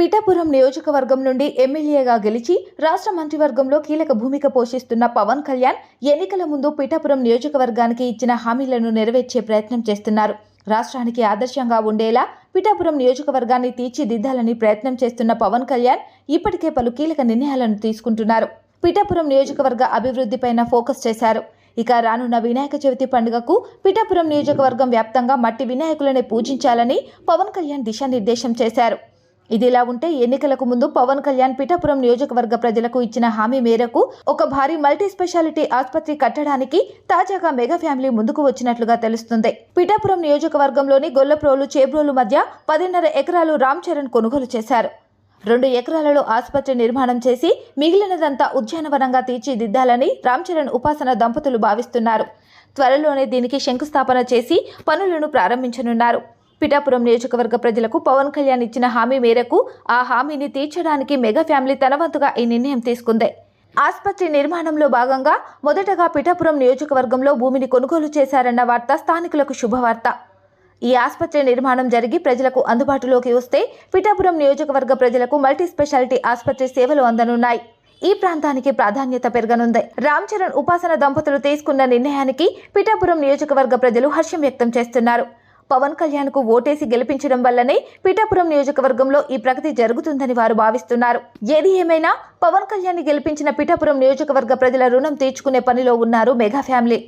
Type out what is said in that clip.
పిఠాపురం నియోజకవర్గం నుండి ఎమ్మెల్యేగా గెలిచి రాష్ట్ర మంత్రివర్గంలో కీలక భూమిక పోషిస్తున్న పవన్ కళ్యాణ్ ఎన్నికల ముందు పిఠాపురం నియోజకవర్గానికి ఇచ్చిన హామీలను నెరవేర్చే ప్రయత్నం చేస్తున్నారు. రాష్ట్రానికి ఆదర్శంగా ఉండేలా పిఠాపురం నియోజకవర్గాన్ని తీర్చిదిద్దాలని ప్రయత్నం చేస్తున్న పవన్ కళ్యాణ్ ఇప్పటికే పలు కీలక నిర్ణయాలను తీసుకుంటున్నారు. పిఠాపురం నియోజకవర్గ అభివృద్ధిపైన ఫోకస్ చేశారు. ఇక రానున్న వినాయక చవితి పండుగకు పిఠాపురం నియోజకవర్గం వ్యాప్తంగా మట్టి వినాయకులని పూజించాలని పవన్ కళ్యాణ్ దిశానిర్దేశం చేశారు. ఇదిలా ఉంటే ఎన్నికలకు ముందు పవన్ కళ్యాణ్ పిఠాపురం నియోజకవర్గ ప్రజలకు ఇచ్చిన హామీ మేరకు ఒక భారీ మల్టీ స్పెషాలిటీ ఆసుపత్రి కట్టడానికి తాజాగా మెగా ఫ్యామిలీ ముందుకు వచ్చినట్లుగా తెలుస్తుంది. పిఠాపురం నియోజకవర్గంలోని గొల్లప్రోలు చేబ్రోలు మధ్య పదిన్నర ఎకరాలు రామ్ చరణ్ కొనుగోలు చేశారు. రెండు ఎకరాలలో ఆసుపత్రి నిర్మాణం చేసి మిగిలినదంతా ఉద్యానవనంగా తీర్చిదిద్దాలని రామ్ చరణ్ ఉపాసన దంపతులు భావిస్తున్నారు. త్వరలోనే దీనికి శంకుస్థాపన చేసి పనులను ప్రారంభించనున్నారు. పిఠాపురం నియోజకవర్గ ప్రజలకు పవన్ కళ్యాణ్ ఇచ్చిన హామీ మేరకు ఆ హామీని తీర్చడానికి మెగా ఫ్యామిలీ తనవంతుగా ఈ నిర్ణయం తీసుకుంది. ఆసుపత్రి నిర్మాణంలో భాగంగా మొదటగా పిఠాపురం నియోజకవర్గంలో భూమిని కొనుగోలు చేశారన్న వార్త స్థానికులకు శుభవార్త. ఈ ఆసుపత్రి నిర్మాణం జరిగి ప్రజలకు అందుబాటులోకి వస్తే పిఠాపురం నియోజకవర్గ ప్రజలకు మల్టీ స్పెషాలిటీ ఆసుపత్రి సేవలు అందనున్నాయి. ఈ ప్రాంతానికి ప్రాధాన్యత పెరగనుంది. రామ్ చరణ్ ఉపాసన దంపతులు తీసుకున్న నిర్ణయానికి పిఠాపురం నియోజకవర్గ ప్రజలు హర్షం వ్యక్తం చేస్తున్నారు. పవన్ కళ్యాణ్కు ఓటేసి గెలిపించడం వల్లనే పిఠాపురం నియోజకవర్గంలో ఈ ప్రగతి జరుగుతుందని వారు భావిస్తున్నారు. ఏది ఏమైనా పవన్ కళ్యాణ్ గెలిపించిన పిఠాపురం నియోజకవర్గ ప్రజల రుణం తీర్చుకునే పనిలో ఉన్నారు మెగా ఫ్యామిలీ.